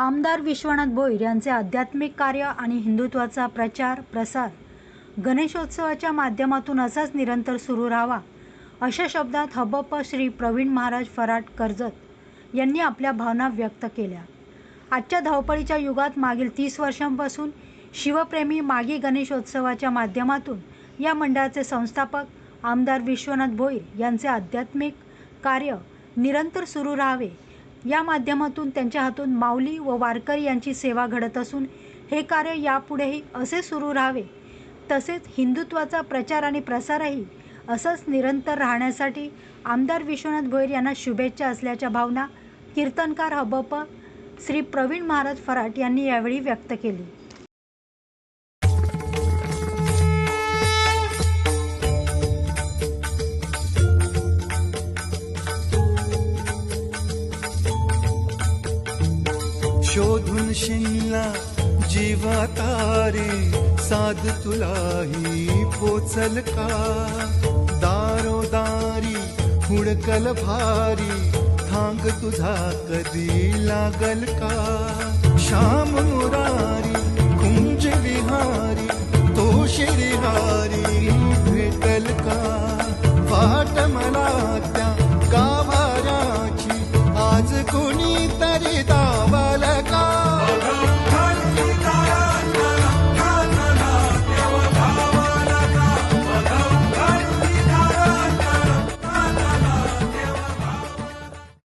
आमदार विश्वनाथ भोईर यांचे आध्यात्मिक कार्य आणि हिंदुत्वाचा प्रचार प्रसार गणेशोत्सवाच्या माध्यमातून असाच निरंतर सुरू राहावा अशा शब्दात हबप श्री प्रवीण महाराज फराट कर्जत यांनी आपल्या भावना व्यक्त केल्या. आजच्या धावपळीच्या युगात मागील तीस वर्षांपासून शिवप्रेमी मागी गणेशोत्सवाच्या माध्यमातून या मंडळाचे संस्थापक आमदार विश्वनाथ भोईर यांचे आध्यात्मिक कार्य निरंतर सुरू राहावे या माध्यमातून त्यांच्या हातून माऊली व वारकरी यांची सेवा घडत असून हे कार्य यापुढेही असे सुरू राहावे. तसेच हिंदुत्वाचा प्रचार आणि प्रसारही असंच निरंतर राहण्यासाठी आमदार विश्वनाथ भोईर यांना शुभेच्छा असल्याच्या भावना कीर्तनकार हबप श्री प्रवीण महाराज फराट यांनी यावेळी व्यक्त केली. शोधु शिनला जीवा तारी साध तुलाही पोचल का? दारो दारी तुझा कधी लागल का? श्याम मुरारी कुंज विहारी तो विहारी